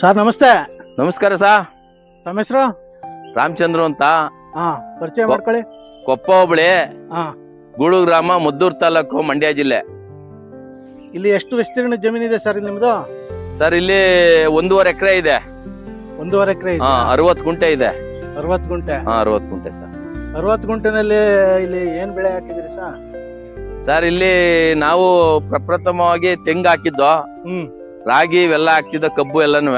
Sir ನಮಸ್ತೆ. ನಮಸ್ಕಾರ ಸಾ. ತಮ್ಮ ಹೆಸರು? ರಾಮಚಂದ್ರ ಅಂತ. ಹಾ ಪರಿಚಯ ಮಾಡ್ಕೊಳ್ಳಿ. ಕೊಪ್ಪ ಹೋಬಳಿ. ಹಾ. ಗೂಳು ಗ್ರಾಮ ಮದ್ದೂರು ತಾಲೂಕು ಮಂಡ್ಯ ಜಿಲ್ಲೆ. ಇಲ್ಲಿ ಎಷ್ಟು ವಿಸ್ತೀರ್ಣ ಜಮೀನಿದೆ ಸರ್ ಇಲ್ಲಿ ನಿಮ್ದು? ಸರ್ ಇಲ್ಲಿ ಒಂದೂವರೆ ಎಕರೆ ಇದೆ. ಒಂದೂವರೆ ಎಕರೆ ಹಾ ಅರವತ್ತು ಗುಂಟೆ ಇದೆ. ಅರವತ್ತು ಗುಂಟೆ. ಹಾ ಅರವತ್ತು ಗುಂಟೆ ಸರ್. ಅರವತ್ತು ಗುಂಟೆನಲ್ಲಿ ಇಲ್ಲಿ ಏನ್ ಬೆಳೆ ಹಾಕಿದಿರಿ ಸರ್? ಸರ್ ಇಲ್ಲಿ ನಾವು ಪ್ರಪ್ರಥಮವಾಗಿ ತೆಂಗು ಹಾಕಿದ್ದು. ಹ್ಮ್. ರಾಗಿ ಇವೆಲ್ಲ ಹಾಕ್ತಿದ್ದ ಕಬ್ಬು ಎಲ್ಲನೂ.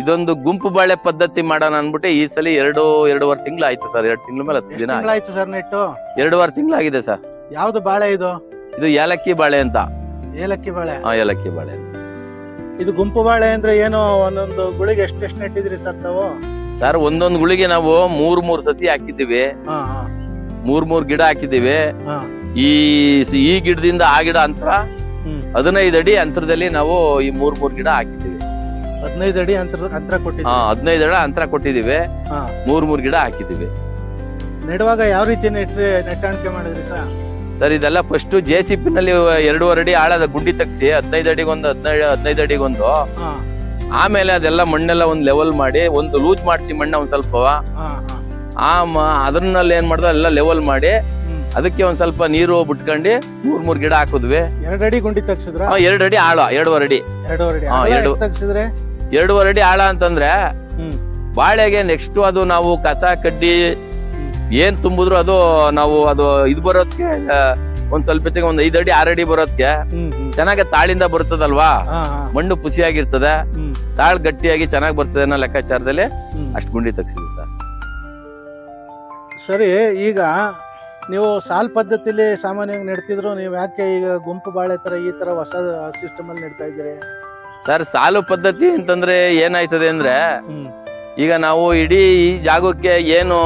ಇದೊಂದು ಗುಂಪು ಬಾಳೆ ಪದ್ಧತಿ ಮಾಡೋಣ ಅನ್ಬಿಟ್ಟು ಈ ಸಲ ಎರಡು ಎರಡೂವರೆ ತಿಂಗಳು ಆಯ್ತು ಸರ್ ಎರಡು ತಿಂಗಳ ಮೇಲೆ ಹತ್ತು ದಿನ ಆಯ್ತು. ಸರ್ ನೆಟ್ಟು? ಎರಡೂವರೆ ತಿಂಗಳಾಗಿದೆ ಸರ್. ಯಾವ್ದು ಬಾಳೆ ಇದು? ಇದು ಏಲಕ್ಕಿ ಬಾಳೆ ಅಂತ. ಏಲಕ್ಕಿ ಬಾಳೆ. ಹಾ ಏಲಕ್ಕಿ ಬಾಳೆ ಇದು ಗುಂಪು ಬಾಳೆ ಅಂದ್ರೆ ಏನು? ಒಂದೊಂದು ಗುಳಿಗೆ ಎಷ್ಟು ಎಷ್ಟು ನೆಟ್ಟಿದ್ರಿ ಸರ್ ತಾವು? ಸರ್ ಒಂದೊಂದು ಗುಳಿಗೆ ನಾವು ಮೂರ್ ಮೂರ್ ಸಸಿ ಹಾಕಿದ್ದೀವಿ. ಮೂರ್ ಮೂರ್ ಗಿಡ ಹಾಕಿದ್ದೀವಿ. ಈ ಈ ಗಿಡದಿಂದ ಆ ಗಿಡ ಅಂತರ ಹದಿನೈದು ಅಡಿ ಅಂತರದಲ್ಲಿ ನಾವು ಈ ಮೂರ್ ಮೂರ್ ಗಿಡ ಹಾಕಿದ್ದೀವಿ. ಹದಿನೈದು ಅಡಿ ಅಂತರ ಅಂತರ ಹಾ ಕೊಟ್ಟಿದ್ದೀರಿ ಹದಿನೈದು ಅಡಿ ಅಂತರ ಕೊಟ್ಟಿದ್ದೀವಿ. ಹಾ. ಮೂರ್ ಮೂರ್ ಗಿಡ ಹಾಕಿದ್ದೀವಿ. ನೆಡುವಾಗ ಯಾವ ರೀತಿ ನೆಟ್ರಿ ನೆಟ್ಟಾಣಿಕೆ ಮಾಡಿದ್ರಿ ಸರ್? ಸರ್ ಇದೆಲ್ಲ ಫಸ್ಟ್ ಜೆ ಸಿ ಪಿ ನಲ್ಲಿ ಎರಡೂವರೆ ಅಡಿ ಆಳದ ಗುಂಡಿ ತಗ್ಸಿ ಹದಿನೈದು ಅಡಿಗೊಂದು ಹದಿನೈದು ಹದಿನೈದು ಅಡಿಗೊಂದು. ಹಾ. ಆಮೇಲೆ ಅದೆಲ್ಲ ಮಣ್ಣೆಲ್ಲ ಒಂದು ಲೆವೆಲ್ ಮಾಡಿ ಒಂದು ಲೂಸ್ ಮಾಡಿಸಿ ಮಣ್ಣ ಒಂದ್ ಸ್ವಲ್ಪ. ಹಾ ಹಾ. ಆ ಮ- ಅದ್ರಲ್ಲಿ ಏನ್ ಮಾಡ್ದೆ ಎಲ್ಲ ಲೆವೆಲ್ ಮಾಡಿ ಅದಕ್ಕೆ ಒಂದ್ ಸ್ವಲ್ಪ ನೀರು ಬಿಟ್ಕೊಂಡು ಮೂರ್ ಮೂರ್ ಗಿಡ ಹಾಕಿದ್ವಿ. ಎರಡು ಅಡಿ ಗುಂಡಿ ತಗ್ಸಿದ್ರ? ಎರಡ್ ಅಡಿ ಆಳ ಎರಡೂವರೆ ಅಡಿ. ಎರಡು. ತಗ್ಸಿದ್ರೆ? ಎರಡೂವರೆ ಅಡಿ ಆಳ ಅಂತಂದ್ರೆ ಬಾಳೆಗೆ ನೆಕ್ಸ್ಟ್ ಅದು ನಾವು ಕಸ ಕಡ್ಡಿ ಏನ್ ತುಂಬಿದ್ರು ಅದು ನಾವು ಅದು ಇದು ಬರೋದಕ್ಕೆ ಒಂದ್ ಸ್ವಲ್ಪ ಒಂದ್ ಐದ್ ಅಡಿ ಆರ್ ಅಡಿ ಬರೋದಕ್ಕೆ ಚೆನ್ನಾಗಿ ತಾಳಿಂದ ಬರ್ತದಲ್ವಾ ಮಣ್ಣು ಪುಸಿಯಾಗಿರ್ತದೆ. ತಾಳ್ ಗಟ್ಟಿಯಾಗಿ ಚೆನ್ನಾಗಿ ಬರ್ತದೆ ಅನ್ನೋ ಲೆಕ್ಕಾಚಾರದಲ್ಲಿ ಅಷ್ಟು ಗುಂಡಿ ತಗ್ಸಿದ್ವಿ ಸರ್. ಸರಿ ಈಗ ನೀವು ಸಾಲ್ ಪದ್ಧತಿಲಿ ಸಾಮಾನ್ಯವಾಗಿ ನಡ್ತಿದ್ರು ನೀವು ಯಾಕೆ ಈಗ ಗುಂಪು ಬಾಳೆ ತರ ಈ ತರ ಹೊಸ ಸಿಸ್ಟಮ್ ಅಲ್ಲಿ ನೆಡ್ತಾ ಇದ್ದೀರಿ? ಸರ್ ಸಾಲು ಪದ್ಧತಿ ಅಂತಂದ್ರೆ ಏನಾಯ್ತದೆ ಅಂದ್ರೆ ಈಗ ನಾವು ಇಡೀ ಈ ಜಾಗಕ್ಕೆ ಏನು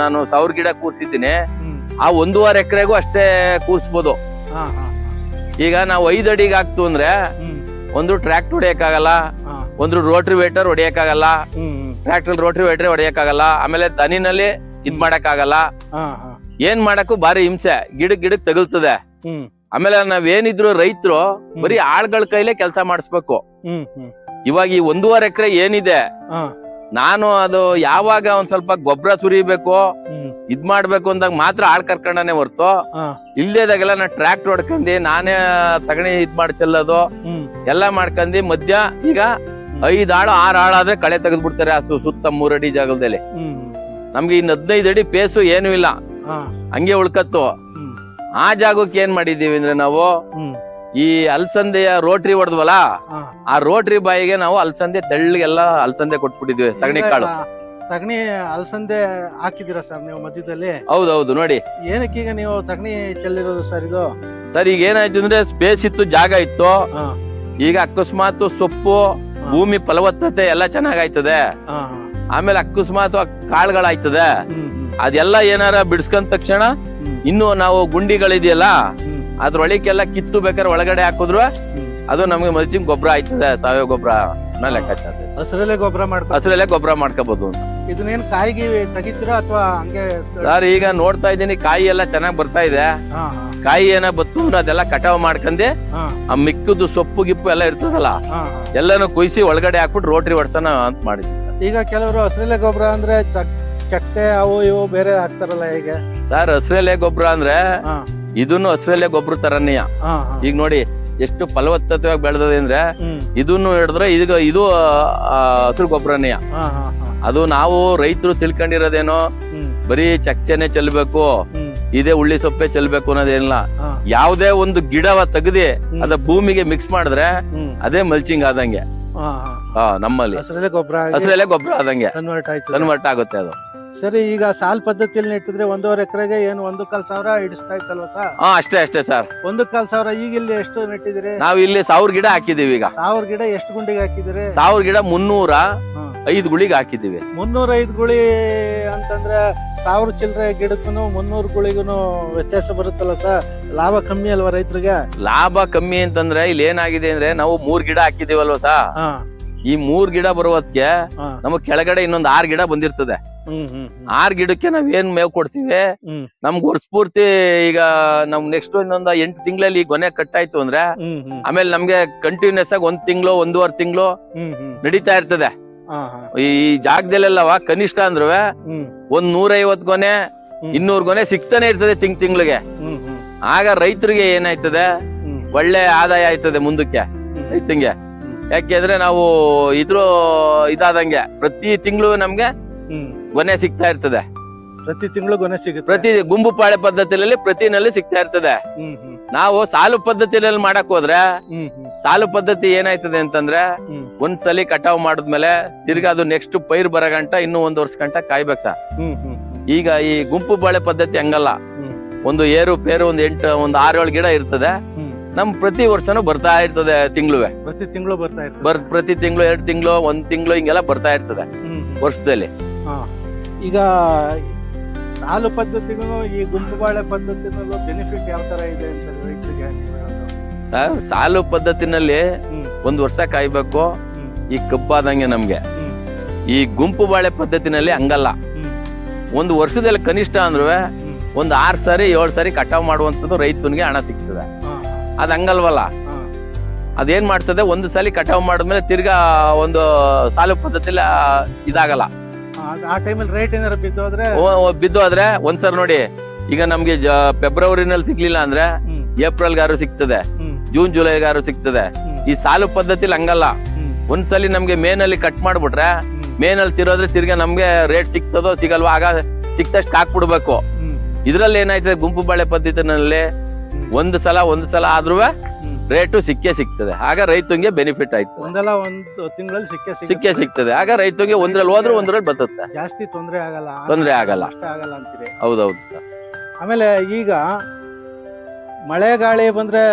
ನಾನು ಸಾವಿರ ಗಿಡ ಕೂರ್ಸಿದ್ದೀನಿ ಆ ಒಂದೂವರೆ ಎಕರೆಗೂ ಅಷ್ಟೇ ಕೂರ್ಸ್ಬೋದು. ಈಗ ನಾವು ಐದು ಅಡಿಗೆ ಆಗ್ತು ಅಂದ್ರೆ ಒಂದು ಟ್ರ್ಯಾಕ್ಟರ್ ಹೊಡಿಯಕ್ಕಾಗಲ್ಲ ಒಂದು ರೋಟ್ರಿ ವೇಟರ್ ಹೊಡಿಯಕ್ಕಾಗಲ್ಲ ಟ್ರ್ಯಾಕ್ಟರ್ ರೋಟ್ರಿ ವೇಟರ್ ಹೊಡಿಯಕ್ಕಾಗಲ್ಲ ಆಮೇಲೆ ದನಿನಲ್ಲಿ ಇದ್ ಮಾಡಕ್ಕಾಗಲ್ಲ. ಏನ್ ಮಾಡಕ್ಕೂ ಬಾರಿ ಹಿಂಸೆ. ಗಿಡಕ್ ಗಿಡಕ್ ತಗುಲ್ತದೆ. ಆಮೇಲೆ ನಾವೇನಿದ್ರು ರೈತರು ಬರೀ ಆಳ್ಗಳ ಕೈಲೇ ಕೆಲಸ ಮಾಡಿಸ್ಬೇಕು. ಇವಾಗ ಈ ಒಂದೂವರೆ ಎಕರೆ ಏನಿದೆ ನಾನು ಅದು ಯಾವಾಗ ಒಂದ್ ಸ್ವಲ್ಪ ಗೊಬ್ಬರ ಸುರಿಬೇಕು ಇದ್ ಮಾಡ್ಬೇಕು ಅಂದಾಗ ಮಾತ್ರ ಆಳ್ ಕರ್ಕೊಂಡನೆ ಹೊರ್ತು. ಇಲ್ಲದಾಗೆಲ್ಲ ಇಲ್ದೇದಾಗೆಲ್ಲ ನಾ ಟ್ರ್ಯಾಕ್ಟರ್ ಹೊಡ್ಕೊಂಡಿ ನಾನೇ ತಗಣಿ ಇದ್ ಮಾಡಿ ಚೆಲ್ಲೋದು. ಎಲ್ಲ ಮಾಡ್ಕಂಡಿ ಮಧ್ಯ ಈಗ ಐದ್ ಆಳು ಆರ್ ಆಳಾದ್ರೆ ಕಳೆ ತೆಗೆದ್ಬಿಡ್ತಾರೆ ಆ ಸುತ್ತ ಮೂರಡಿ ಜಾಗದಲ್ಲಿ ನಮ್ಗೆ ಇನ್ ಹದಿನೈದು ಅಡಿ ಪೇಸು ಏನು ಇಲ್ಲ. ಹಂಗೆ ಉಳ್ಕತ್ತು. ಆ ಜಾಗಕ್ಕೆ ಏನ್ ಮಾಡಿದೀವಿ ಅಂದ್ರೆ ನಾವು ಈ ಅಲ್ಸಂದೆಯ ರೋಟ್ರಿ ಹೊಡೆದ್ವಲ್ಲ ಆ ರೋಟ್ರಿ ಬಾಯಿಗೆ ನಾವು ಅಲ್ಸಂದೆ ತೆಳ್ಳಗೆಲ್ಲ ಅಲ್ಸಂದೆ ಕೊಟ್ಬಿಟ್ಟಿದ್ವಿ ತಗಣಿ ಕಾಳು. ತಗಣಿ ಅಲಸಂದೆ ಹಾಕಿದಿರ ಸರ್ ನೀವು ಮಧ್ಯದಲ್ಲಿ? ಹೌದೌದು ನೋಡಿ. ಏನಕ್ಕೆ ಈಗ ನೀವು ತಗಣಿ ಚೆಲ್ಲಿರೋದು ಸರ್ ಇದು? ಸರ್ ಈಗ ಏನಾಯ್ತು ಅಂದ್ರೆ ಸ್ಪೇಸ್ ಇತ್ತು ಜಾಗ ಇತ್ತು. ಈಗ ಅಕಸ್ಮಾತ್ ಸೊಪ್ಪು ಭೂಮಿ ಫಲವತ್ತತೆ ಎಲ್ಲ ಚೆನ್ನಾಗಾಯ್ತದೆ. ಆಮೇಲೆ ಅಕಸ್ಮಾತ್ ಕಾಳುಗಳಾಯ್ತದೆ. ಅದೆಲ್ಲ ಏನಾರ ಬಿಡಿಸ್ಕೊಂಡ ತಕ್ಷಣ ಇನ್ನು ನಾವು ಗುಂಡಿಗಳಿದೆಯಲ್ಲ ಅದ್ರೊಳಕ್ಕೆಲ್ಲ ಕಿತ್ತು ಬೇಕಾದ್ರೆ ಒಳಗಡೆ ಹಾಕಿದ್ರು ಅದು ನಮ್ಗೆ ಮಲ್ಚಿಂಗ್ ಗೊಬ್ಬರ ಆಯ್ತದೆ ಸಾವಯವ ಗೊಬ್ಬರ ಲೆಕ್ಕಾಚಾರ ಹಸಿರಲ್ಲೇ ಗೊಬ್ಬರ ಮಾಡ್ಕೊ ಹಸಿರಲ್ಲೇ ಗೊಬ್ಬರ ಮಾಡ್ಕೋಬಹುದು ಕಾಯಿ ಕಾಯಿಗೆ ತೆಗಿತೀರಾ ಅಥವಾ ಹಂಗೆ ಸರ್ ಈಗ ನೋಡ್ತಾ ಇದ್ದೀನಿ ಕಾಯಿ ಎಲ್ಲ ಚೆನ್ನಾಗಿ ಬರ್ತಾ ಇದೆ. ಕಾಯಿ ಏನ ಬತ್ತು ಅಂದ್ರೆ ಅದೆಲ್ಲ ಕಟಾವ್ ಮಾಡ್ಕಂದೆ ಆ ಮಿಕ್ಕದು ಸೊಪ್ಪು ಗಿಪ್ಪು ಎಲ್ಲ ಇರ್ತದಲ್ಲ. ಎಲ್ಲಾನು ಕುಯ್ಸಿ ಒಳಗಡೆ ಹಾಕ್ಬಿಟ್ಟು ರೋಟ್ರಿ ಹೊಡ್ಸೋಣ ಅಂತ ಮಾಡಿದ್ವಿ ಈಗ ಕೆಲವರು ಹಸಿರಲ್ಲೇ ಗೊಬ್ಬರ ಅಂದ್ರೆ ಚಟ್ಟೆ ಅವು ಇವು ಬೇರೆ ಹಾಕ್ತಾರಲ್ಲ ಈಗ. ಸರ್ ಹಸಿರೆಲೆ ಗೊಬ್ಬರ ಅಂದ್ರೆ ಹಾ. ಇದನ್ನು ಹಸಿರೆಲೆ ಗೊಬ್ಬರ ತರನೀಯ ಹಾ ಹಾ. ಈಗ ನೋಡಿ ಎಷ್ಟು ಫಲವತ್ತತೆಯಾಗಿ ಬೆಳೆದದೆ ಅಂದ್ರೆ ಹ್ಮ್. ಇದನ್ನು ಹಿಡಿದ್ರೆ ಈಗ ಇದು ಹಸಿರು ಗೊಬ್ಬರನೇ ಹಾ ಹಾ ಹಾ. ಅದು ನಾವು ರೈತರು ತಿಳ್ಕೊಂಡಿರೋದೇನೋ ಹ್ಮ್. ಬರೀ ಚಕ್ಕೆನೆ ಚೆಲ್ಬೇಕು ಹ್ಮ್. ಇದೇ ಉಳ್ಳಿ ಸೊಪ್ಪೆ ಚೆಲ್ಬೇಕು ಅನ್ನೋದೇನಿಲ್ಲ. ಹಾ. ಯಾವ್ದೇ ಒಂದು ಗಿಡವ ತೆಗ್ದಿ ಅದ ಭೂಮಿಗೆ ಮಿಕ್ಸ್ ಮಾಡಿದ್ರೆ ಹ್ಮ್. ಅದೇ ಮಲ್ಚಿಂಗ್ ಆದಂಗೆ. ಹಾ ಹಾ. ಹಾ ನಮ್ಮಲ್ಲಿ. ಹಸಿರೆಲೆ ಗೊಬ್ಬರ ಹಸಿರೆಲೆ ಗೊಬ್ಬರ ಆದಂಗೆ. ಕನ್ವರ್ಟ್ ಆಯ್ತು ಕನ್ವರ್ಟ್ ಆಗುತ್ತೆ ಅದು. ಸರಿ ಈಗ ಸಾಲ್ ಪದ್ಧತಿಯಲ್ಲಿ ನೆಟ್ಟಿದ್ರೆ ಒಂದೂವರೆ ಎಕರೆಗೆ ಏನು ಒಂದು ಕಾಲ್ ಸಾವಿರ ಹಿಡಿಸ್ತಾ ಇತ್ತಲ್ವ ಸರ್? ಹಾ ಅಷ್ಟೇ ಅಷ್ಟೇ ಸರ್. ಒಂದು ಕಾಲ್ ಸಾವಿರ ಈಗ ಇಲ್ಲಿ ಎಷ್ಟು ನೆಟ್ಟಿದಿರಿ ನಾವು ಇಲ್ಲಿ ಸಾವಿರ ಗಿಡ ಹಾಕಿದೀವಿ ಈಗ. ಸಾವಿರ ಗಿಡ ಎಷ್ಟು ಗುಂಡಿಗೆ ಹಾಕಿದಿರಿ ಸಾವಿರ ಗಿಡ ಮುನ್ನೂರ. ಐದು ಗುಳಿಗೆ ಹಾಕಿದೀವಿ ಮುನ್ನೂರ ಐದು ಗುಳಿ ಅಂತಂದ್ರೆ ಸಾವಿರ ಚಿಲ್ಲರೆ ಗಿಡಕ್ಕೂ ಮುನ್ನೂರು ಗುಳಿಗೂ ವ್ಯತ್ಯಾಸ ಬರುತ್ತಲ್ಲ ಸರ್? ಲಾಭ ಕಮ್ಮಿ ಅಲ್ವಾ ರೈತರಿಗೆ? ಲಾಭ ಕಮ್ಮಿ ಅಂತಂದ್ರೆ ಇಲ್ಲಿ ಏನಾಗಿದೆ ಅಂದ್ರೆ ನಾವು ಮೂರ್ ಗಿಡ ಹಾಕಿದೀವಲ್ವ ಸಾ ಹಾ. ಈ ಮೂರ್ ಗಿಡ ಬರುವತ್ಗೆ ನಮಗ್ ಕೆಳಗಡೆ ಇನ್ನೊಂದ್ ಆರ್ ಗಿಡ ಬಂದಿರ್ತದೆ. ಆರ್ ಗಿಡಕ್ಕೆ ನಾವ್ ಏನ್ ಮೇವ್ ಕೊಡ್ತೀವಿ? ನಮ್ಗ್ ವರ್ಷ ಪೂರ್ತಿ ಈಗ ನಮ್ ನೆಕ್ಸ್ಟ್ ಇನ್ನೊಂದ್ ಎಂಟು ತಿಂಗಳಲ್ಲಿ ಗೊನೆ ಕಟ್ಟಾಯ್ತು ಅಂದ್ರೆ ಆಮೇಲೆ ನಮ್ಗೆ ಕಂಟಿನ್ಯೂಸ್ ಆಗಿ ಒಂದ್ ತಿಂಗ್ಳು ಒಂದೂವರೆ ತಿಂಗಳು ನಡೀತಾ ಇರ್ತದೆ. ಈ ಜಾಗದಲ್ಲೆಲ್ಲವ ಕನಿಷ್ಠ ಅಂದ್ರು ಒಂದ್ ನೂರೈವತ್ ಗೊನೆ. ಇನ್ನೂರ್ ಗೊನೆ ಸಿಗ್ತಾನೆ ಇರ್ತದೆ ತಿಂಗ್ ತಿಂಗ್ಳಿಗೆ. ಆಗ ರೈತರಿಗೆ ಏನಾಯ್ತದೆ? ಒಳ್ಳೆ ಆದಾಯ ಆಯ್ತದೆ ಮುಂದಕ್ಕೆ. ರೈತಂಗೆ ಯಾಕೆಂದ್ರೆ ನಾವು ಇದ್ರ ಇದಾದಂಗೆ ಪ್ರತಿ ತಿಂಗಳು ನಮ್ಗೆ ಗೊನೆ ಸಿಗ್ತಾ ಇರ್ತದೆ. ಪ್ರತಿ ತಿಂಗಳು ಗೊನೆ ಸಿಗುತ್ತೆ. ಪ್ರತಿ ಗುಂಪು ಪಾಳೆ ಪದ್ಧತಿಯಲ್ಲಿ ಪ್ರತಿನಲ್ಲಿ ಸಿಗ್ತಾ ಇರ್ತದೆ. ನಾವು ಸಾಲು ಪದ್ಧತಿಯಲ್ಲಿ ಮಾಡಕ್ ಹೋದ್ರೆ ಸಾಲು ಪದ್ಧತಿ ಏನಾಯ್ತದೆ ಅಂತಂದ್ರೆ ಒಂದ್ಸಲಿ ಕಟಾವ್ ಮಾಡಿದ್ಮೇಲೆ ತಿರ್ಗ ಅದು ನೆಕ್ಸ್ಟ್ ಪೈರ್ ಬರೋ ಗಂಟ ಇನ್ನೂ ಒಂದ್ ವರ್ಷ ಗಂಟ ಕಾಯ್ಬೇಕು ಸರ್. ಈಗ ಈ ಗುಂಪು ಬಾಳೆ ಪದ್ಧತಿ ಹಂಗಲ್ಲ. ಒಂದು ಏರು ಪೇರು ಒಂದ್ ಎಂಟು ಒಂದ್ ಆರು ಏಳು ಗಿಡ ಇರ್ತದೆ. ನಮ್ ಪ್ರತಿ ವರ್ಷನೂ ಬರ್ತಾ ಇರ್ತದೆ ತಿಂಗ್ಳುವೆ. ಪ್ರತಿ ತಿಂಗಳು ಬರ್ತಾ ಇರ್ತದೆ. ಬರ್ ಪ್ರತಿ ತಿಂಗಳು ಎರಡು ತಿಂಗಳು ಒಂದ್ ತಿಂಗಳು ಹಿಂಗೆಲ್ಲ ಬರ್ತಾ ಇರ್ತದೆ. ವರ್ಷದಲ್ಲಿ. ಹಾ. ಈಗ ಸಾಲು ಪದ್ಧತಿಗೂ ಈ ಗುಂಪು ಬಾಳೆ ಪದ್ಧತಿನಲ್ಲೂ ಬೆನಿಫಿಟ್ ಯಾವ ತರ ಇದೆ ಅಂತ ರೈತರಿಗೆ ನೀವು ಹೇಳೋದು? ಸರ್, ಸಾಲು ಪದ್ಧತಿನಲ್ಲಿ ಹ್ಮ್. ಒಂದ್ ವರ್ಷ ಕಾಯ್ಬೇಕು. ಹ್ಮ್. ಈ ಕಪ್ಪಾದಂಗೆ ನಮ್ಗೆ. ಹ್ಮ್. ಈ ಗುಂಪು ಬಾಳೆ ಪದ್ಧತಿನಲ್ಲಿ ಹಂಗಲ್ಲ. ಹ್ಮ್. ಒಂದು ವರ್ಷದಲ್ಲಿ ಕನಿಷ್ಠ ಅಂದ್ರೆ ಹ್ಮ್. ಒಂದ್ ಆರ್ ಸಾರಿ ಏಳು ಸಾರಿ ಕಟಾವ್ ಮಾಡುವಂತದ್ದು ರೈತನಿಗೆ ಹಣ ಸಿಗ್ತದೆ. ಅದ್ ಹಂಗಲ್ವಲ್ಲ ಅದೇನ್ ಮಾಡ್ತದೆ? ಒಂದು ಸಲ ಕಟಾವ್ ಮಾಡಿದ್ಮೇಲೆ ತಿರ್ಗಾ ಒಂದು ಸಾಲು ಪದ್ಧತಿಲಿ ಇದಾಗಲ್ಲ. ಆ ಟೈಮಲ್ಲಿ ರೇಟ್ ಏನಾರ ಬಿದ್ದೋದ್ರೆ ಓ- ಓ ಬಿದ್ದು ಆದ್ರೆ ಒಂದ್ಸಲ ನೋಡಿ ಈಗ ನಮ್ಗೆ ಫೆಬ್ರವರಿನಲ್ಲಿ ಸಿಗ್ಲಿಲ್ಲ ಅಂದ್ರೆ ಏಪ್ರಿಲ್ ಏಪ್ರಿಲ್ಗಾರು ಸಿಗ್ತದೆ. ಜೂನ್ ಜುಲೈಗಾರು ಸಿಗ್ತದೆ. ಈ ಸಾಲು ಪದ್ಧತಿಲಿ ಹಂಗಲ್ಲ. ಒಂದ್ಸಲಿ ನಮ್ಗೆ ಮೇನಲ್ಲಿ ಕಟ್ ಮಾಡ್ಬಿಟ್ರೆ ಮೇನಲ್ಲಿ ತಿರೋದ್ರೆ ತಿರ್ಗಾ ನಮ್ಗೆ ರೇಟ್ ಸಿಗ್ತದೋ ಸಿಗಲ್ವಾ ಆಗ ಸಿಕ್ತಷ್ಟು ಹಾಕ್ಬಿಡ್ಬೇಕು. ಇದ್ರಲ್ಲಿ ಏನಾಯ್ತದೆ? ಗುಂಪು ಬಾಳೆ ಪದ್ಧತಿನಲ್ಲಿ. ಒಂದ್ ಸಲ ಒಂದು ಸಲ ಆದ್ರೂ ರೇಟು ಸಿಕ್ಕೇ ಸಿಗ್ತದೆ. ಆಗ ರೈತಂಗೆ ಬೆನಿಫಿಟ್ ಆಯ್ತು ಒಂದಲ್ಲ ಒಂದು ತಿಂಗಳಲ್ಲಿ ಸಿಕ್ಕೇ ಸಿಕ್ಕೇ ಸಿಗ್ತದೆ. ಆಗ ರೈತಂಗೆ ಒಂದ್ರಲ್ಲಿ ಹೋದ್ರೆ ಒಂದ್ರಲ್ಲಿ ಬರ್ತದೆ ಜಾಸ್ತಿ ತೊಂದರೆ ಆಗಲ್ಲ. ತೊಂದರೆ ಆಗಲ್ಲ. ಆಗಲ್ಲ ಅಂತೀರಿ. ಹೌದೌದು ಸರ್. ಆಮೇಲೆ ಈಗ ಮಳೆ ಗಾಳಿ ಬಂದ್ರೆ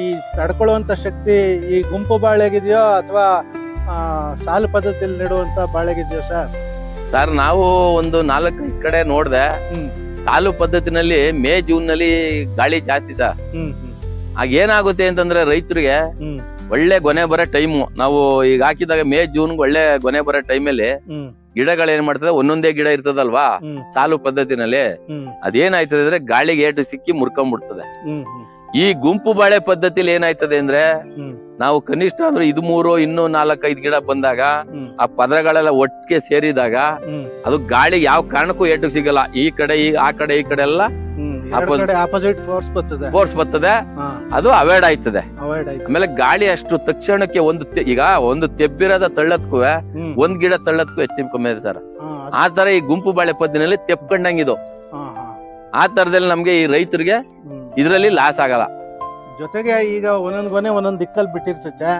ಈ ತಡ್ಕೊಳ್ಳುವಂತ ಶಕ್ತಿ ಈ ಗುಂಪು ಬಾಳೆಗಿದೆಯೋ ಅಥವಾ ಸಾಲು ಪದ್ಧತಿಯಲ್ಲಿ ನೆಡುವಂತ ಬಾಳೆಗಿದೆಯೋ ಸರ್? ಸರ್ ನಾವು ಒಂದು ನಾಲ್ಕು ಕಡೆ ನೋಡ್ದೆ. ಸಾಲು ಪದ್ಧತಿನಲ್ಲಿ ಮೇ ಜೂನ್ನಲ್ಲಿ ಗಾಳಿ ಜಾಸ್ತಿ ಸರ್. ಆಗ ಏನಾಗುತ್ತೆ ಅಂತಂದ್ರೆ ರೈತರಿಗೆ ಒಳ್ಳೆ ಗೊನೆ ಬರೋ ಟೈಮು. ನಾವು ಈಗ ಹಾಕಿದಾಗ ಮೇ ಜೂನ್ ಒಳ್ಳೆ ಗೊನೆ ಬರೋ ಟೈಮಲ್ಲಿ ಗಿಡಗಳೇನ್ ಗಿಡಗಳು ಏನ್ ಮಾಡ್ತದೆ? ಒಂದೊಂದೇ ಗಿಡ ಇರ್ತದಲ್ವಾ? ಸಾಲು ಪದ್ಧತಿನಲ್ಲಿ ಅದೇನಾಯ್ತದೆ? ಅಂದ್ರೆ ಗಾಳಿಗೆ ಏಟು ಸಿಕ್ಕಿ ಮುರ್ಕೊಂಡ್ಬಿಡ್ತದೆ ಈ ಗುಂಪು ಬಾಳೆ ಪದ್ಧತಿಲಿ ಏನಾಯ್ತದೆ ಅಂದ್ರೆ ನಾವು ಕನಿಷ್ಠ ಅಂದ್ರೆ ಇದು ಮೂರು ಇನ್ನು ನಾಲ್ಕೈದು ಗಿಡ ಬಂದಾಗ ಆ ಪದರಗಳೆಲ್ಲ ಒಟ್ಟಿಗೆ ಸೇರಿದಾಗ ಅದು ಗಾಳಿ ಯಾವ ಕಾರಣಕ್ಕೂ ಏಟು ಸಿಗಲ್ಲ. ಈ ಕಡೆ ಈ ಆ ಕಡೆ ಈ ಕಡೆ ಎಲ್ಲ ಆಪೋಸಿಟ್ ಫೋರ್ಸ್ ಬರ್ತದೆ. ಫೋರ್ಸ್ ಬರ್ತದೆ. ಅದು ಅವಾಯ್ಡ್ ಆಯ್ತದೆ. ಆಮೇಲೆ ಗಾಳಿ ಅಷ್ಟು ತಕ್ಷಣಕ್ಕೆ ಒಂದು ಈಗ ಒಂದು ತೆಬ್ಬಿರದ ತಳ್ಳತ್ಕೂ ಒಂದ್ ಗಿಡ ತಳ್ಳತ್ಕು ಹೆಚ್ಚಿನ ಕಮ್ಮಿ ಇದೆ ಸರ್. ಆ ತರ ಈ ಗುಂಪು ಬಾಳೆ ಪದ್ಧತಿನಲ್ಲಿ ತೆಪ್ಕೊಂಡಂಗಿದು ಆ ತರದಲ್ಲಿ ನಮ್ಗೆ ಈ ರೈತರಿಗೆ ಇದ್ರಲ್ಲಿ ಲಾಸ್ ಆಗಲ್ಲ. ಜೊತೆಗೆ ಈಗ ಒಂದೊಂದ್ ಗೊನೆ ಒಂದೊಂದ್ ದಿಕ್ಕಲ್ಲಿ ಬಿಟ್ಟಿರ್ತೈತೆ.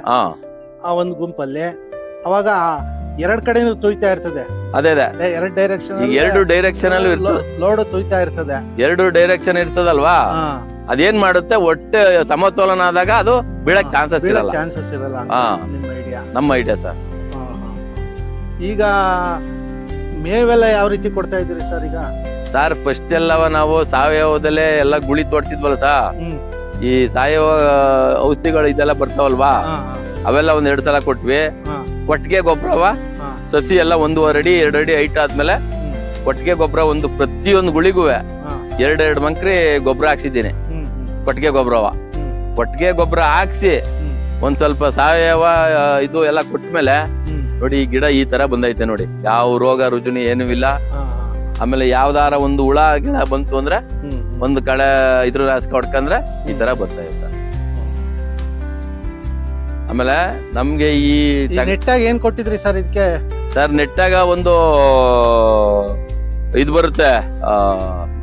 ಆ ಒಂದ್ ಗುಂಪಲ್ಲಿ ಅವಾಗ ಎರಡ್ ಕಡೆನೂ ತುಯ್ತಾ ಇರ್ತದೆ. ಅದೇ ಅದೇ. ಎರಡು ಡೈರೆಕ್ಷನ್ ಎರಡು ಡೈರೆಕ್ಷನ್ ಅಲ್ಲಿ ಲೋಡ್ ತುಯ್ತಾ ಇರ್ತದೆ. ಎರಡು ಡೈರೆಕ್ಷನ್ ಇರ್ತದಲ್ವಾ? ಅದೇನ್ ಮಾಡುತ್ತೆ? ಒಟ್ಟು ಸಮತೋಲನ ಆದಾಗ ಅದು ಬೀಳಕ್ ಚಾನ್ಸಸ್ ಇರಲ್ಲ. ಚಾನ್ಸಸ್ ಇರಲ್ಲ ನಿಮ್ಮ ಐಡಿಯಾ ನಮ್ಮ ಐಡಿಯಾ ಸರ್ ಈಗ ಮೇವೆಲ್ಲ ಯಾವ ರೀತಿ ಕೊಡ್ತಾ ಇದ್ದೀರಿ ಸರ್ ಈಗ? ಸರ್ ಫಸ್ಟ್ ಎಲ್ಲವ ನಾವು ಸಾವಯವದಲ್ಲೇ ಎಲ್ಲ ಗುಳಿ ತೋಡ್ಸಿದ್ವಲ್ಲ ಸರ್ ಈ ಸಾವಯವ ಔಷಧಿಗಳು ಇದೆಲ್ಲ ಬರ್ತಾವಲ್ವಾ? ಅವೆಲ್ಲ ಒಂದ್ ಎರಡ್ ಸಲ ಕೊಟ್ವಿ. ಹಾ ಕೊಟ್ಟಿಗೆ ಗೊಬ್ಬರವ ಸಸಿ ಎಲ್ಲ ಒಂದೂವರೆ ಅಡಿ ಎರಡು ಅಡಿ ಹೈಟ್ ಆದ್ಮೇಲೆ ಒಟ್ಟಿಗೆ ಗೊಬ್ಬರ ಒಂದು ಪ್ರತಿಯೊಂದು ಗುಳಿಗೂ ಎರಡೆರಡು ಮಂಕ್ರಿ ಗೊಬ್ಬರ ಹಾಕ್ಸಿದ್ದೀನಿ. ಒಟ್ಟಿಗೆ ಗೊಬ್ಬರವ. ಒಟ್ಟಿಗೆ ಗೊಬ್ಬರ ಹಾಕ್ಸಿ ಒಂದ್ ಸ್ವಲ್ಪ ಸಾವಯವ ಇದು ಎಲ್ಲ ಕೊಟ್ಮೇಲೆ ಹ್ಮ್. ನೋಡಿ ಈ ಗಿಡ ಈ ತರ ಬಂದೈತೆ ನೋಡಿ. ಯಾವ ರೋಗ ರುಜಿನಿ ಏನೂ ಇಲ್ಲ. ಆಮೇಲೆ ಯಾವ್ದಾರ ಒಂದು ಹುಳ ಗಿಡ ಬಂತು ಅಂದ್ರೆ ಒಂದು ಕಳೆ ಇದ್ರ ರಾಸ್ಕ ಹೊಡ್ಕಂದ್ರೆ ಈ ತರ ಬರ್ತಾ ಇದೆ ಸರ್ ಆಮೇಲೆ ನಮ್ಗೆ ಈ ನೆಟ್ಟಾಗ ಏನ್ ಕೊಟ್ಟಿದ್ರಿ ಸರ್ ಇದಕ್ಕೆ ಸರ್ ನೆಟ್ಟಾಗ ಒಂದು ಇದು ಬರುತ್ತೆ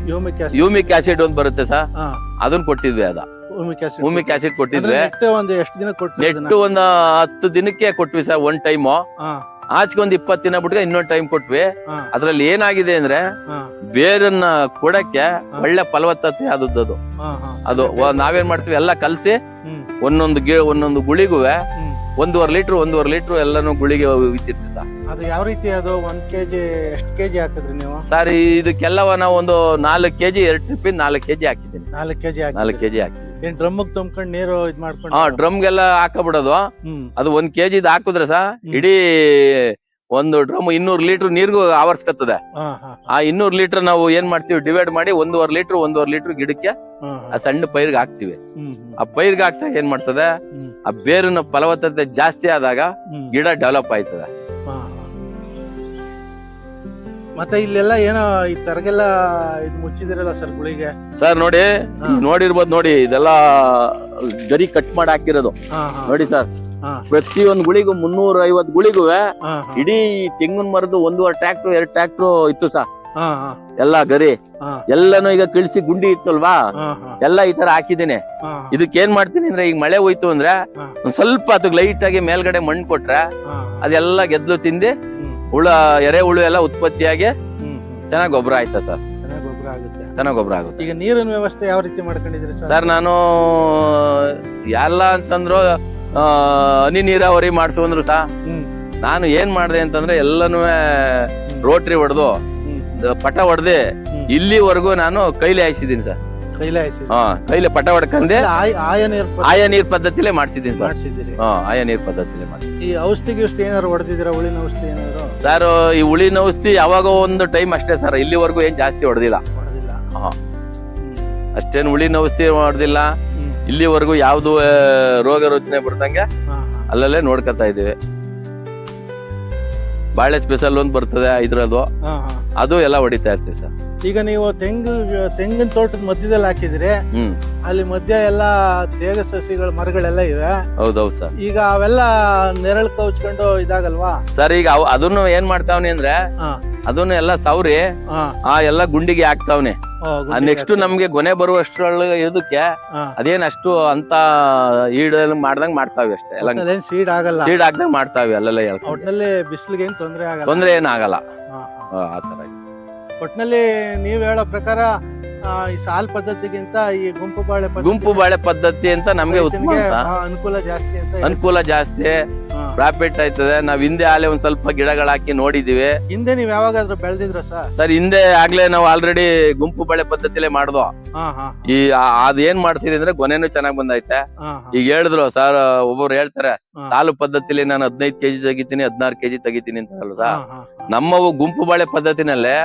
ಯೂಮಿಕ್ ಆಸಿಡ್. ಯೂಮಿಕ್ ಆಸಿಡ್ ಒಂದ್ ಬರುತ್ತೆ ಸರ್. ಅದನ್ನ ಕೊಟ್ಟಿದ್ವಿ ಅದ. ಯೂಮಿಕ್ ಆಸಿಡ್ ಕೊಟ್ಟಿದ್ವಿ. ನೆಟ್ ಒಂದು ಎಷ್ಟು ದಿನ ಕೊಟ್ಟಿದ್ರಿ ನೆಟ್ ಒಂದು ಹತ್ತು ದಿನಕ್ಕೆ ಕೊಟ್ವಿ ಸರ್ ಒಂದ್ ಟೈಮು ಆಚೆಗೆ ಒಂದ್ ಇಪ್ಪತ್ತು ದಿನ ಬಿಟ್ಗೆ ಇನ್ನೊಂದ್ ಟೈಮ್ ಕೊಟ್ವಿ. ಅದ್ರಲ್ಲಿ ಏನಾಗಿದೆ ಅಂದ್ರೆ ಬೇರನ್ನ ಕೊಡಕ್ಕೆ ಒಳ್ಳೆ ಫಲವತ್ತತೆ ಆದದ್ದು ಅದು. ಅದು ನಾವೇನ್ ಮಾಡ್ತೀವಿ ಎಲ್ಲ ಕಲ್ಸಿ ಒಂದೊಂದು ಗಿ ಒಂದೊಂದು ಗುಳಿಗೂ ಒಂದೂವರೆ ಲೀಟರ್ ಒಂದೂವರೆ ಲೀಟರ್ ಎಲ್ಲಾನು ಗುಳಿಗೆ ಇತ್ತಿರ್ತೀವಿ ಸರ್. ಅದು ಯಾವ ರೀತಿ ಅದು? ಒಂದ್ ಕೆಜಿ ಎಷ್ಟು ಕೆಜಿ ಹಾಕಿದ್ರಿ ನೀವು? ಸರ್ ಇದಕ್ಕೆಲ್ಲವ ನಾವು ಒಂದು ನಾಲ್ಕು ಕೆಜಿ ಎರಡು ಟ್ರಿಪ್ ನಾಲ್ಕು ಕೆಜಿ ಹಾಕಿದ್ದೀನಿ. ನಾಲ್ಕು ಕೆಜಿ ನಾಲ್ಕು ಕೆಜಿ ಹಾಕಿ ಏನ್ ಡ್ರಮ್ಗ್ ತುಂಬ್ಕೊಂಡ್ ನೀರು ಇದು ಮಾಡ್ಕೊಂಡು ಹಾ ಡ್ರಮ್ಗೆಲ್ಲ ಹಾಕಬಿಡೋದು. ಅದು ಒಂದ್ ಕೆಜಿ ಹಾಕಿದ್ರೆ ಸಾ. ಇಡೀ ಒಂದು ಡ್ರಮ್ ಇನ್ನೂರು ಲೀಟರ್ ನೀರ್ಗೂ ಆವರ್ಸ್ಕತ್ತದೆ. ಆ ಇನ್ನೂರು ಲೀಟರ್ ನಾವು ಏನ್ ಮಾಡ್ತೀವಿ ಡಿವೈಡ್ ಮಾಡಿ ಒಂದೂವರೆ ಲೀಟರ್ ಒಂದೂವರೆ ಲೀಟರ್ ಗಿಡಕ್ಕೆ ಆ ಸಣ್ಣ ಪೈರ್ಗೆ ಹಾಕ್ತಿವಿ. ಆ ಪೈರ್ಗೆ ಹಾಕ್ತಾ ಏನ್ ಮಾಡ್ತದೆ? ಆ ಬೇರಿನ ಫಲವತ್ತತೆ ಜಾಸ್ತಿ ಆದಾಗ ಗಿಡ ಡೆವಲಪ್ ಆಯ್ತದೆ. ಮತ್ತೆ ಇಲ್ಲೆಲ್ಲ ಏನೋ ಈ ತರಗೆಲ್ಲ ಇದು ಮುಚ್ಚಿದಿರಲ್ಲ ಸರ್ ಗುಳಿಗೆ? ಸರ್ ನೋಡಿ. ನೋಡಿರ್ಬೋದು ನೋಡಿ ಇದೆಲ್ಲ ಗರಿ ಕಟ್ ಮಾಡಿ ಹಾಕಿರೋದು. ನೋಡಿ ಸರ್. ಪ್ರತಿಯೊಂದು ಗುಳಿಗೂ ಮುನ್ನೂರ ಐವತ್ ಗುಳಿಗೂ ಇಡೀ ತೆಂಗಿನ ಮರದ ಒಂದೂವರೆ ಟ್ರಾಕ್ಟರ್ ಎರಡ್ ಟ್ರ್ಯಾಕ್ಟರ್ ಇತ್ತು ಸಾ. ಎಲ್ಲ ಗರಿ. ಎಲ್ಲಾನು ಈಗ ಕಳಿಸಿ ಗುಂಡಿ ಇತ್ತಲ್ವಾ? ಎಲ್ಲ ಈ ತರ ಹಾಕಿದ್ದೀನಿ. ಇದಕ್ಕೆ ಏನ್ ಮಾಡ್ತೀನಿ ಅಂದ್ರೆ ಈಗ ಮಳೆ ಹೋಯ್ತು ಅಂದ್ರೆ ಒಂದ್ ಸ್ವಲ್ಪ ಅದಕ್ಕೆ ಲೈಟ್ ಆಗಿ ಮೇಲ್ಗಡೆ ಮಣ್ಣು ಕೊಟ್ರೆ ಅದೆಲ್ಲ ಗೆದ್ಲು ತಿಂದಿ ಹುಳ ಎರೆ ಹುಳು ಎಲ್ಲ ಉತ್ಪತ್ತಿಯಾಗಿ ಚೆನ್ನಾಗಿ ಗೊಬ್ಬರ ಆಯ್ತಾ ಸರ್? ಚೆನ್ನಾಗಿ ಗೊಬ್ಬರ ಆಗುತ್ತೆ. ಚೆನ್ನಾಗಿ ಗೊಬ್ಬರ ಆಗುತ್ತೆ. ಈಗ ನೀರಿನ ವ್ಯವಸ್ಥೆ ಯಾವ ರೀತಿ ಮಾಡ್ಕೊಂಡಿದ್ರಿ ಸರ್ ನಾನು ಎಲ್ಲ ಅಂತಂದ್ರು ಹನಿ ನೀರಾವರಿ ಮಾಡಿಸು ಅಂದ್ರು ಸಹ ನಾನು ಏನ್ ಮಾಡಿದೆ ಅಂತಂದ್ರೆ ಎಲ್ಲನೂ ರೋಟ್ರಿ ಹೊಡೆದು ಪಟ ಹೊಡೆದೆ ಇಲ್ಲಿವರೆಗೂ ನಾನು ಕೈಲಿ ಹಾಯಿಸಿದ್ದೀನಿ ಸರ್. ಹಾ ಕೈಲಿ ಪಟ ಹೊಡ್ಕಂದೆ ಆಯ ನೀರ್ ಪದ್ಧತಿಲೇ ಮಾಡ್ಸಿದ್ದೀನಿ ಸರ್. ಹಾ ಆಯಾ ನೀರ್ ಪದ್ಧತಿಲೇ ಮಾಡಿ ಈ ಔಷಧಿ ಗಿಷ್ಟಿ ಏನಾರು ಹೊಡೆದಿದ್ದೀರಾ ಉಳಿನ ಔಷಧಿ ಏನಾದ್ರು? ಸರ್ ಈ ಹುಳಿ ಔಷಧಿ ಯಾವಾಗ ಒಂದು ಟೈಮ್ ಅಷ್ಟೇ ಸರ್ ಇಲ್ಲಿವರೆಗೂ ಏನ್ ಜಾಸ್ತಿ ಹೊಡೆದಿಲ್ಲ. ಹಾ. ಅಷ್ಟೇನು ಉಳಿನ ಔಷಧಿ ಹೊಡೆದಿಲ್ಲ. ಇಲ್ಲಿವರೆಗೂ ಯಾವ್ದು ರೋಗ ರೋಚನೆ ಹಾ ಅಲ್ಲಲ್ಲೇ ನೋಡ್ಕೊತಾ ಇದೀವಿ ಬಾಳೆ ಸ್ಪೆಷಲ್ ಒಂದು ಬರ್ತದೆ ಇದ್ರದ್ದು. ಅದು ಎಲ್ಲ ಹೊಡಿತಾ ಇರ್ತೀವಿ ಸರ್. ಈಗ ನೀವು ತೆಂಗು ತೆಂಗಿನ ತೋಟದ ಮಧ್ಯದಲ್ಲಿ ಹಾಕಿದ್ರಿ. ಅಲ್ಲಿ ಮಧ್ಯ ಎಲ್ಲ ತೇಗ ಸಸಿಗಳ ಮರಗಳೆಲ್ಲ ಇವೆ. ಹೌದೌದು ಸರ್. ಈಗ ಅವೆಲ್ಲ ನೆರಳು ಕವಚ್ಕೊಂಡು ಇದಾಗಲ್ವಾ? ಸರ್ ಈಗ ಅದನ್ನು ಏನ್ ಮಾಡ್ತಾವ್ನಿ ಅಂದ್ರೆ ಅದನ್ನು ಎಲ್ಲ ಸೌರಿ ಆ ಎಲ್ಲ ಗುಂಡಿಗೆ ಹಾಕ್ತಾವ್ನೆ. ನೆಕ್ಸ್ಟ್ ನಮ್ಗೆ ಗೊನೆ ಬರುವಷ್ಟ್ರೊಳಗೆ ಇದಕ್ಕೆ ಅದೇನಷ್ಟು ಅದೇನ್ ಅಷ್ಟು ಅಂತ ಈಡ್ ಮಾಡ್ದಂಗ್ ಮಾಡ್ತಾವೆ ಅಷ್ಟೇ ಎಲ್ಲ ಸೀಡ್ ಆಗಲ್ಲ. ಸೀಡ್ ಹಾಕ್ದಂಗ್ ಮಾಡ್ತಾವೆ ಅಲ್ಲೆಲ್ಲ ಒಟ್ನಲ್ಲಿ ಬಿಸಿಲಿಗೆ ಏನ್ ತೊಂದರೆ ಆಗಲ್ಲ. ತೊಂದ್ರೆ ಏನಾಗಲ್ಲ. ಆ ತರ ಒಟ್ನಲ್ಲಿ ನೀವ್ ಹೇಳೋ ಪ್ರಕಾರ ಈ ಸಾಲ್ ಪದ್ಧತಿಗಿಂತ ಈ ಗುಂಪು ಬಾಳೆ ಗುಂಪು ಬಾಳೆ ಪದ್ಧತಿ ಅಂತ ನಮ್ಗೆ ಉತ್ತಮ ಅನುಕೂಲ ಜಾಸ್ತಿ ಅಂತ ಅನುಕೂಲ ಜಾಸ್ತಿ. ಪ್ರಾಫಿಟ್ ಆಯ್ತದೆ. ನಾವ್ ಹಿಂದೆ ಆಲೆ ಒಂದ್ ಸ್ವಲ್ಪ ಗಿಡಗಳು ಹಾಕಿ ನೋಡಿದಿವಿ. ಹಿಂದೆ ನೀವ್ ಯಾವಾಗಾದ್ರೂ ಬೆಳೆದಿದ್ರ ಸರ್? ಸರ್ ಹಿಂದೆ ಆಗ್ಲೇ ನಾವು ಆಲ್ರೆಡಿ ಗುಂಪು ಬಾಳೆ ಪದ್ಧತಿಲೇ ಮಾಡ್ದು ಈ ಅದ್ ಏನ್ ಮಾಡ್ಸಿದೆ ಅಂದ್ರೆ ಗೊನೆನು ಚೆನ್ನಾಗ್ ಬಂದೈತೆ. ಈಗ ಹೇಳಿದ್ರು ಸರ್ ಒಬ್ಬರು ಹೇಳ್ತಾರೆ ಸಾಲು ಪದ್ಧತಿಲಿ ನಾನು ಹದಿನೈದು ಕೆಜಿ ತೆಗಿತೀನಿ ಹದಿನಾರು ಕೆಜಿ ತೆಗಿತೀನಿ ಅಂತ ಅಲ್ವಾ ನಮ್ಮವು ಗುಂಪು ಬಾಳೆ ಪದ್ಧತಿನಲ್ಲೇ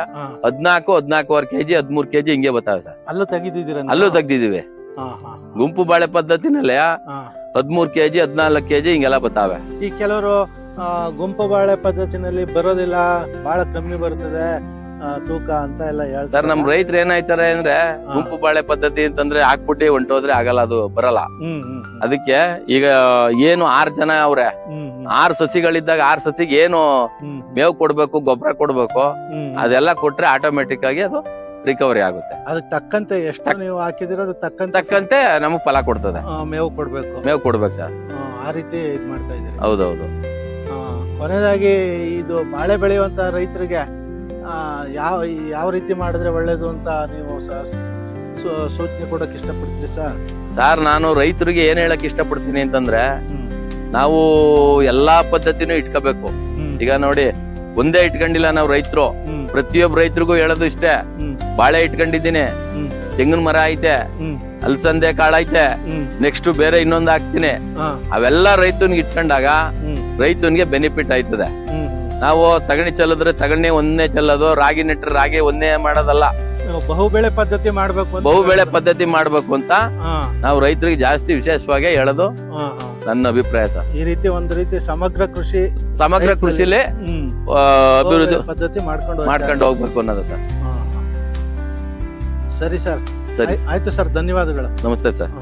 ಹದ್ನಾಕು ಹದ್ನಾಲ್ಕು ಹದ್ನಾಲ್ಕುವರೆ ಕೆಜಿ ಹದ್ಮೂರ್ ಕೆಜಿ ಹಿಂಗೆ ಬರ್ತಾವೆ ಸರ್. ಅಲ್ಲೂ ತೆಗಿದಿದ್ದೀರ? ಅಲ್ಲೂ ತೆಗ್ದಿದೀವಿ ಗುಂಪು ಬಾಳೆ ಪದ್ಧತಿನಲ್ಲೇ. ಹದ್ಮೂರ್ ಕೆಜಿ ಹದ್ನಾಲ್ಕು ಕೆಜಿ ಹಿಂಗೆಲ್ಲ ಬರ್ತಾವೆ ಈ ಕೆಲವರು ಗುಂಪು ಬಾಳೆ ಪದ್ಧತಿನಲ್ಲಿ ಬರೋದಿಲ್ಲ ಬಹಳ ಕಮ್ಮಿ ಬರ್ತದೆ. ತೂಕ ಅಂತ ಎಲ್ಲ ಸರ್ ಹೇಳ್ತಾರೆ ನಮ್ ರೈತರು ಏನಾಯ್ತಾರೆ ಅಂದ್ರೆ ಗುಂಪು ಬಾಳೆ ಪದ್ಧತಿ ಅಂತಂದ್ರೆ ಹಾಕ್ಬಿಟ್ಟು ಹೊಂಟೋದ್ರೆ ಆಗಲ್ಲ ಅದು ಬರಲ್ಲ. ಹ್ಮ್ ಹ್ಮ್ ಅದಕ್ಕೆ ಈಗ ಏನು ಆರ್ ಜನ ಅವ್ರೆ ಹ್ಮ್ ಹ್ಮ್. ಆರ್ ಸಸಿಗಳಿದ್ದಾಗ ಆರ್ ಸಸಿಗೆ ಏನು ಹ್ಮ್ ಮೇವು ಕೊಡ್ಬೇಕು ಗೊಬ್ಬರ ಕೊಡ್ಬೇಕು ಹ್ಮ್ ಅದೆಲ್ಲ ಕೊಟ್ರೆ ಆಟೋಮೆಟಿಕ್ ಆಗಿ ಅದು ರಿಕವರಿ ಆಗುತ್ತೆ. ಅದಕ್ಕೆ ತಕ್ಕಂತೆ ಎಷ್ಟು ನೀವು ಹಾಕಿದಿರ ಅದಕ್ಕೆ ತಕ್ಕಂತೆ ತಕ್ಕಂತೆ ನಮಗ್ ಫಲ ಕೊಡ್ತದೆ. ಆ, ಮೇವು ಕೊಡ್ಬೇಕು. ಮೇವು ಕೊಡ್ಬೇಕು ಸರ್ ಆ, ಆ ರೀತಿ ಇದ್ ಮಾಡ್ತಾ ಇದ್ದೀರಿ. ಹೌದೌದು. ಆ, ಕೊನೆಯದಾಗಿ ಇದು ಬಾಳೆ ಬೆಳೆಯುವಂತ ರೈತರಿಗೆ ಯಾವ ಯಾವ ರೀತಿ ಮಾಡಿದ್ರೆ ಒಳ್ಳೇದು ಅಂತ ನೀವು ಸೂಚನೆ ಕೊಡಕ್ ಇಷ್ಟಪಡ್ತೀರಿ ಸರ್? ಸರ್ ನಾನು ರೈತರಿಗೆ ಏನ್ ಹೇಳಕ್ ಇಷ್ಟಪಡ್ತೀನಿ ಅಂತಂದ್ರೆ ನಾವು ಎಲ್ಲಾ ಪದ್ಧತಿನೂ ಇಟ್ಕೋಬೇಕು. ಈಗ ನೋಡಿ ಒಂದೇ ಇಟ್ಕೊಂಡಿಲ್ಲ ನಾವು ರೈತರು. ಪ್ರತಿಯೊಬ್ಬ ರೈತರಿಗೂ ಹೇಳೋದು ಇಷ್ಟೇ. ಬಾಳೆ ಇಟ್ಕೊಂಡಿದ್ದೀನಿ. ತೆಂಗಿನ ಮರ ಐತೆ. ಅಲ್ಸಂದೆ ಕಾಳೈತೆ ನೆಕ್ಸ್ಟ್ ಬೇರೆ ಇನ್ನೊಂದ್ ಹಾಕ್ತೀನಿ. ಅವೆಲ್ಲ ರೈತನಿಗೆ ಇಟ್ಕೊಂಡಾಗ ರೈತನ್ಗೆ ಬೆನಿಫಿಟ್ ಆಯ್ತದೆ. ನಾವು ತಗಣಿ ಚೆಲ್ಲದ್ರೆ ತಗಣಿ ಒಂದೇ ಚೆಲ್ಲೋದು ರಾಗಿ ನೆಟ್ರೆ ರಾಗಿ ಒಂದೇ ಮಾಡೋದಲ್ಲ. ಬಹುಬೆಳೆ ಪದ್ಧತಿ ಮಾಡ್ಬೇಕು ಬಹುಬೆಳೆ ಪದ್ಧತಿ ಮಾಡ್ಬೇಕು ಅಂತ ನಾವು ರೈತರಿಗೆ ಜಾಸ್ತಿ ವಿಶೇಷವಾಗಿ ಹೇಳೋದು ನನ್ನ ಅಭಿಪ್ರಾಯ ಸರ್. ಈ ರೀತಿ ಒಂದ್ ರೀತಿ ಸಮಗ್ರ ಕೃಷಿ ಸಮಗ್ರ ಕೃಷಿಲಿ ಅಭಿವೃದ್ಧಿ ಪದ್ಧತಿ ಮಾಡ್ಕೊಂಡು ಮಾಡ್ಕೊಂಡು ಹೋಗ್ಬೇಕು ಅನ್ನೋದು ಸರ್. ಸರಿ ಸರ್. ಸರಿ ಆಯ್ತು ಸರ್ ಧನ್ಯವಾದಗಳು. ನಮಸ್ತೆ ಸರ್.